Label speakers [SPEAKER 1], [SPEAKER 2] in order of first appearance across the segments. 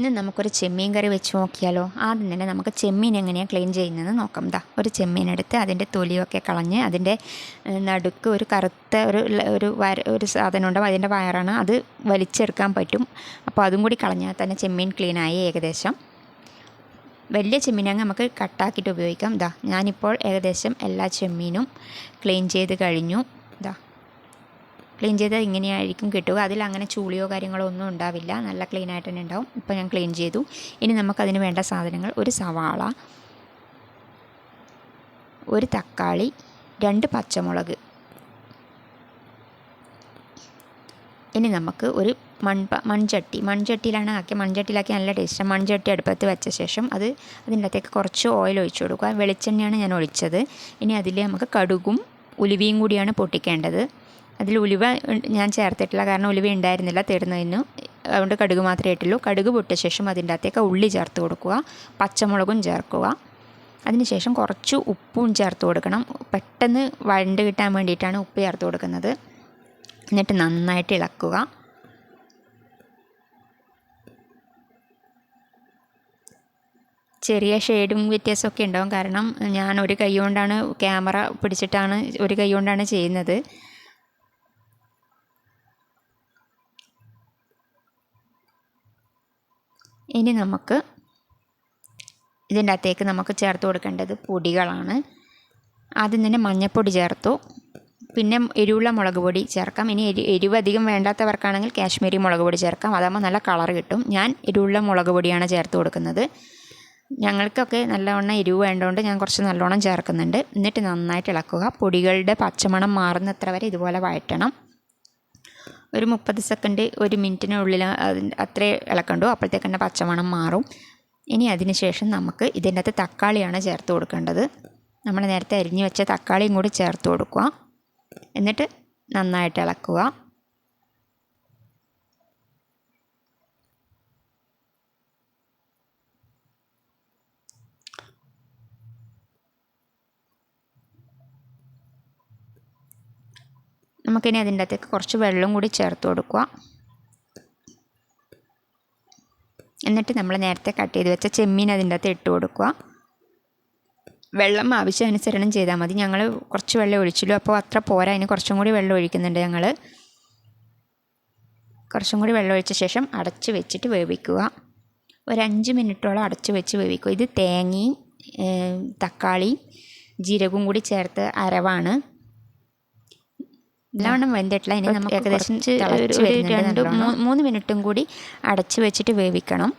[SPEAKER 1] ഇന്ന് നമുക്കൊരു ചെമ്മീൻ കറി വെച്ച് നോക്കിയാലോ? ആദ്യം തന്നെ നമുക്ക് ചെമ്മീൻ എങ്ങനെയാണ് ക്ലീൻ ചെയ്യുന്നതെന്ന് നോക്കാം. ദാ ഒരു ചെമ്മീൻ എടുത്ത് അതിന്റെ തൊലിയൊക്കെ കളഞ്ഞ് അതിന്റെ നടുക്ക് ഒരു കറുത്ത ഒരു ഒരു വര ഒരു സാധനം ഉണ്ടാവും. അതിന്റെ വയറാണ്. അത് വലിച്ചെടുക്കാൻ പറ്റും. അപ്പോൾ അതും കൂടി കളഞ്ഞാൽ തന്നെ ചെമ്മീൻ ക്ലീനായി ഏകദേശം. വലിയ ചെമ്മീനാണെങ്കിൽ നമുക്ക് കട്ടാക്കിയിട്ട് ഉപയോഗിക്കാം. ദാ ഞാനിപ്പോൾ ഏകദേശം എല്ലാ ചെമ്മീനും ക്ലീൻ ചെയ്ത് കഴിഞ്ഞു. ക്ലീൻ ചെയ്താൽ ഇങ്ങനെയായിരിക്കും കിട്ടുക. അതിൽ അങ്ങനെ ചൂളിയോ കാര്യങ്ങളോ ഒന്നും ഉണ്ടാവില്ല. നല്ല ക്ലീൻ ആയിട്ട് തന്നെ ഉണ്ടാവും. ഇപ്പോൾ ഞാൻ ക്ലീൻ ചെയ്തു. ഇനി നമുക്കതിന് വേണ്ട സാധനങ്ങൾ ഒരു സവാള ഒരു തക്കാളി രണ്ട് പച്ചമുളക്. ഇനി നമുക്ക് ഒരു മൺപ മൺചട്ടി. മൺചട്ടിയിലാണ് ആക്കിയ മൺചട്ടിയിലാക്കി നല്ല ടേസ്റ്റാണ് മൺചട്ടി അടുപ്പത്ത് വെച്ച ശേഷം അത് അതിന്റെ അകത്തേക്ക് കുറച്ച് ഓയിൽ ഒഴിച്ചു കൊടുക്കുക. വെളിച്ചെണ്ണയാണ് ഞാൻ ഒഴിച്ചത്. ഇനി അതിൽ നമുക്ക് കടുകും ഉലുവയും കൂടിയാണ് പൊട്ടിക്കേണ്ടത്. അതിൽ ഉലുവ ഞാൻ ചേർത്തിട്ടില്ല. കാരണം ഉലുവ ഉണ്ടായിരുന്നില്ല തരുന്നതിന് അതുകൊണ്ട് കടുക് മാത്രമേ ഇട്ടുള്ളൂ. കടുക് പൊട്ടിയ ശേഷം അതിന്റെ അകത്തേക്ക് ഉള്ളി ചേർത്ത് കൊടുക്കുക. പച്ചമുളകും ചേർക്കുക. അതിനുശേഷം കുറച്ച് ഉപ്പും ചേർത്ത് കൊടുക്കണം. പെട്ടെന്ന് വഴണ്ട് കിട്ടാൻ വേണ്ടിയിട്ടാണ് ഉപ്പ് ചേർത്ത് കൊടുക്കുന്നത്. എന്നിട്ട് നന്നായിട്ട് ഇളക്കുക. ചെറിയ ഷെയ്ഡും വ്യത്യാസമൊക്കെ ഉണ്ടാവും. കാരണം ഞാൻ ഒരു കൈ കൊണ്ടാണ് ക്യാമറ പിടിച്ചിട്ടാണ് ഒരു കൈ കൊണ്ടാണ് ചെയ്യുന്നത്. ഇനി നമുക്ക് ഇതിന്റെ അകത്തേക്ക് നമുക്ക് ചേർത്ത് കൊടുക്കേണ്ടത് പൊടികളാണ്. ആദ്യം തന്നെ മഞ്ഞൾപ്പൊടി ചേർത്തു. പിന്നെ എരിവുള്ള മുളക് പൊടി ചേർക്കാം. ഇനി എരി എരിവ് അധികം വേണ്ടാത്തവർക്കാണെങ്കിൽ കാശ്മീരി മുളക് പൊടി ചേർക്കാം. അതാകുമ്പോൾ നല്ല കളർ കിട്ടും. ഞാൻ എരിവുള്ള മുളക് പൊടിയാണ് ചേർത്ത് കൊടുക്കുന്നത്. ഞങ്ങൾക്കൊക്കെ നല്ലവണ്ണം എരിവ് വേണ്ടതുകൊണ്ട് ഞാൻ കുറച്ച് നല്ലോണം ചേർക്കുന്നുണ്ട്. എന്നിട്ട് നന്നായിട്ട് ഇളക്കുക. പൊടികളുടെ പച്ചമണം മാറുന്നത്ര വരെ ഇതുപോലെ വഴറ്റണം. ഒരു മുപ്പത് സെക്കൻഡ് ഒരു മിനിറ്റിനുള്ളിൽ അത്രേ ഇളക്കണ്ടു. അപ്പോഴത്തേക്ക് തന്നെ പച്ചമണം മാറും. ഇനി അതിന് ശേഷം നമുക്ക് ഇതിന്റെ അകത്ത് തക്കാളിയാണ് ചേർത്ത് കൊടുക്കേണ്ടത്. നമ്മൾ നേരത്തെ അരിഞ്ഞു വെച്ച തക്കാളിയും കൂടി ചേർത്ത് കൊടുക്കുക. എന്നിട്ട് നന്നായിട്ട് ഇളക്കുക. നമുക്കിനി അതിന്റെ അകത്തേക്ക് കുറച്ച് വെള്ളം കൂടി ചേർത്ത് കൊടുക്കുക. എന്നിട്ട് നമ്മൾ നേരത്തെ കട്ട് ചെയ്ത് വെച്ച ചെമ്മീൻ അതിന്റെ അകത്ത് ഇട്ട് കൊടുക്കുക. വെള്ളം ആവശ്യാനുസരണം ചെയ്താൽ മതി. ഞങ്ങൾ കുറച്ച് വെള്ളം ഒഴിച്ചുള്ളൂ അപ്പോൾ അത്ര പോരാ. അതിന് കുറച്ചും കൂടി വെള്ളം ഒഴിക്കുന്നുണ്ട് ഞങ്ങൾ. കുറച്ചും കൂടി വെള്ളം ഒഴിച്ച ശേഷം അടച്ച് വെച്ചിട്ട് വേവിക്കുക. ഒരു അഞ്ച് മിനിറ്റോളം അടച്ച് വെച്ച് വേവിക്കുക. ഇത് തേങ്ങയും തക്കാളിയും ജീരകവും കൂടി ചേർത്ത് അരവാണ്. നല്ലവണ്ണം വെന്തിട്ടില്ല. ഇനി നമുക്ക് ഏകദേശം ഒരു രണ്ട് മൂന്ന് മിനിറ്റും കൂടി അടച്ചു വെച്ചിട്ട് വേവിക്കണം.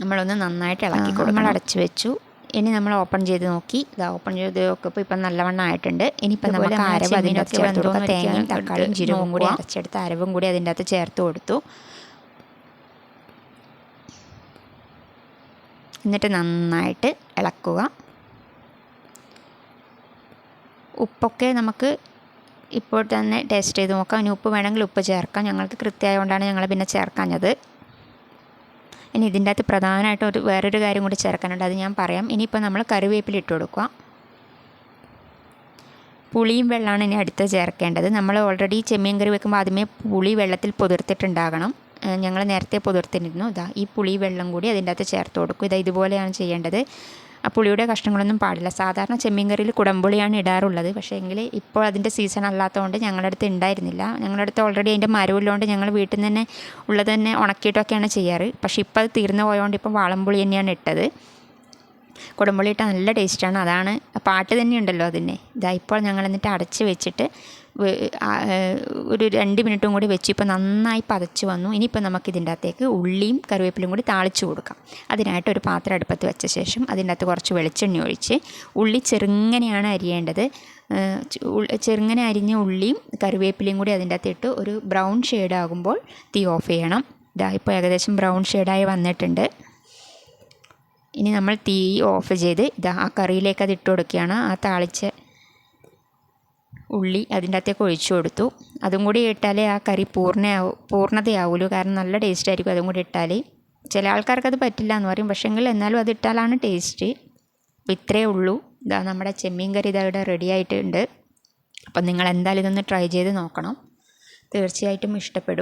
[SPEAKER 1] നമ്മളൊന്ന് നന്നായിട്ട് ഇളക്കി കൊടുക്കും നമ്മൾ അടച്ചു വെച്ചു. ഇനി നമ്മൾ ഓപ്പൺ ചെയ്ത് നോക്കി. ഇതാ ഓപ്പൺ ചെയ്ത് നോക്കിയപ്പോൾ ഇപ്പം നല്ലവണ്ണം ആയിട്ടുണ്ട്. ഇനിയിപ്പോൾ നമുക്ക് അരവ് അതിന്റെ അകത്ത് ചേർത്ത് കൊടുക്കുക തേങ്ങയും തക്കാളിയും ജീരകവും കൂടി അരച്ചെടുത്ത് അരവും കൂടി അതിന്റെ അകത്ത് ചേർത്ത് കൊടുത്തു. എന്നിട്ട് നന്നായിട്ട് ഇളക്കുക. ഉപ്പൊക്കെ നമുക്ക് ഇപ്പോൾ തന്നെ ടേസ്റ്റ് ചെയ്ത് നോക്കാം. ഇനി ഉപ്പ് വേണമെങ്കിൽ ഉപ്പ് ചേർക്കാം. ഞങ്ങൾക്ക് കൃത്യമായതുകൊണ്ടാണ് ഞങ്ങൾ പിന്നെ ചേർക്കാഞ്ഞത്. ഇനി ഇതിന്റെ അകത്ത് പ്രധാനമായിട്ട് ഒരു വേറൊരു കാര്യം കൂടി ചേർക്കാനുണ്ട്. അത് ഞാൻ പറയാം. ഇനിയിപ്പോൾ നമ്മൾ കറിവേപ്പില ഇട്ട് കൊടുക്കുക. പുളിയും വെള്ളമാണ് ഇനി അടുത്ത് ചേർക്കേണ്ടത്. നമ്മൾ ഓൾറെഡി ചെമ്മീൻ കറി വെക്കുമ്പോൾ ആദ്യമേ പുളി വെള്ളത്തിൽ പുതിർത്തിട്ടുണ്ടാകണം. ഞങ്ങൾ നേരത്തെ പുതിർത്തിരുന്നു. ഇതാ ഈ പുളി വെള്ളം കൂടി അതിന്റെ അകത്ത് ചേർത്ത് കൊടുക്കും. ഇതാ ഇതുപോലെയാണ് ചെയ്യേണ്ടത്. ആ പുളിയുടെ കഷ്ണങ്ങളൊന്നും പാടില്ല. സാധാരണ ചെമ്മീൻ കറിയിൽ കുടംപുളിയാണ് ഇടാറുള്ളത്. പക്ഷേ എങ്കിൽ ഇപ്പോൾ അതിന്റെ സീസൺ അല്ലാത്തതുകൊണ്ട് ഞങ്ങളുടെ അടുത്ത് ഉണ്ടായിരുന്നില്ല ഞങ്ങളുടെ അടുത്ത് ഓൾറെഡി അതിന്റെ മരവുള്ളതുകൊണ്ട് ഞങ്ങൾ വീട്ടിൽ നിന്ന് തന്നെ ഉള്ളത് തന്നെ ഉണക്കിയിട്ടൊക്കെയാണ് ചെയ്യാറ്. പക്ഷേ ഇപ്പോൾ അത് തീർന്നു പോയതുകൊണ്ട് ഇപ്പോൾ വാളംപുളി തന്നെയാണ് ഇട്ടത്. കുടംപുളി ഇട്ടാൽ നല്ല ടേസ്റ്റാണ്. അതാണ് പാട്ട് തന്നെ ഉണ്ടല്ലോ അതിന്. ഇതാ ഇപ്പോൾ ഞങ്ങൾ എന്നിട്ട് അടച്ച് വെച്ചിട്ട് ഒരു രണ്ട് മിനിറ്റും കൂടി വെച്ച് ഇപ്പോൾ നന്നായി പതച്ച് വന്നു. ഇനിയിപ്പോൾ നമുക്ക് ഇതിന്റെ അകത്തേക്ക് ഉള്ളിയും കറിവേപ്പിലും കൂടി താളിച്ച് കൊടുക്കാം. അതിനായിട്ട് ഒരു പാത്രം അടുപ്പത്ത് വെച്ച ശേഷം അതിന്റെ അകത്ത് കുറച്ച് വെളിച്ചെണ്ണ ഒഴിച്ച് ഉള്ളി ചെറുങ്ങനെയാണ് അരിയേണ്ടത്. ചെറുങ്ങനെ അരിഞ്ഞ ഉള്ളിയും കറിവേപ്പിലയും കൂടി അതിന്റെ അകത്ത് ഇട്ട് ഒരു ബ്രൗൺ ഷെയ്ഡ് ആകുമ്പോൾ തീ ഓഫ് ചെയ്യണം. ഇതാ ഇപ്പോൾ ഏകദേശം ബ്രൗൺ ഷെയ്ഡായി വന്നിട്ടുണ്ട്. ഇനി നമ്മൾ തീ ഓഫ് ചെയ്ത് ഇതാ ആ കറിയിലേക്ക് അത് ഇട്ട് കൊടുക്കുകയാണ്. ആ താളിച്ച ഉള്ളി അതിന്റെ അകത്തേക്ക് ഒഴിച്ചു കൊടുത്തു. അതും കൂടി ഇട്ടാലേ ആ കറി പൂർണയാവും പൂർണതയാവുള്ളൂ കാരണം നല്ല ടേസ്റ്റ് ആയിരിക്കും അതും കൂടി ഇട്ടാൽ ചില ആൾക്കാർക്ക് അത് പറ്റില്ല എന്ന് പറയും. പക്ഷേങ്കിൽ എന്നാലും അത് ഇട്ടാലാണ് ടേസ്റ്റ് അപ്പോൾ ഇത്രയേ ഉള്ളൂ. ഇതാ നമ്മുടെ ചെമ്മീൻ കറി ഇതാ ഇവിടെ റെഡി ആയിട്ടുണ്ട്. അപ്പം നിങ്ങൾ എന്തായാലും ഇതൊന്ന് ട്രൈ ചെയ്ത് നോക്കണം. തീർച്ചയായിട്ടും ഇഷ്ടപ്പെടും.